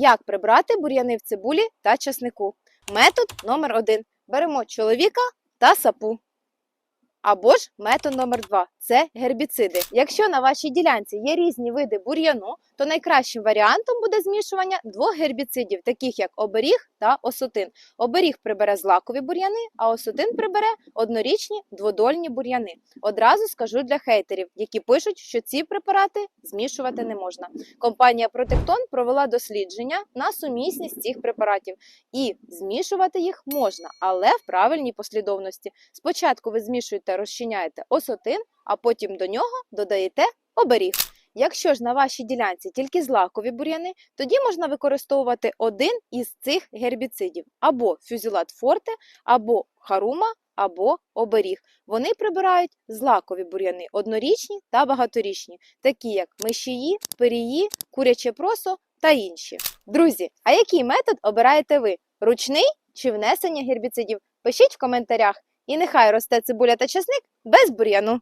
Як прибрати бур'яни в цибулі та часнику? Метод номер один. Беремо чоловіка та сапу. Або ж метод номер два це гербіциди. Якщо на вашій ділянці є різні види бур'яну, то найкращим варіантом буде змішування двох гербіцидів, таких як оберіг та осотин. Оберіг прибере злакові бур'яни, а осотин прибере однорічні дводольні бур'яни. Одразу скажу для хейтерів, які пишуть, що ці препарати змішувати не можна. Компанія Протектон провела дослідження на сумісність цих препаратів, і змішувати їх можна, але в правильній послідовності. Спочатку ви змішуєте, розчиняєте осотин, а потім до нього додаєте оберіг. Якщо ж на вашій ділянці тільки злакові бур'яни, тоді можна використовувати один із цих гербіцидів або фюзілат форте, або харума, або оберіг. Вони прибирають злакові бур'яни однорічні та багаторічні, такі як мишії, перії, куряче просо та інші. Друзі, а який метод обираєте ви? Ручний чи внесення гербіцидів? Пишіть в коментарях. І нехай росте цибуля та часник без бур'яну.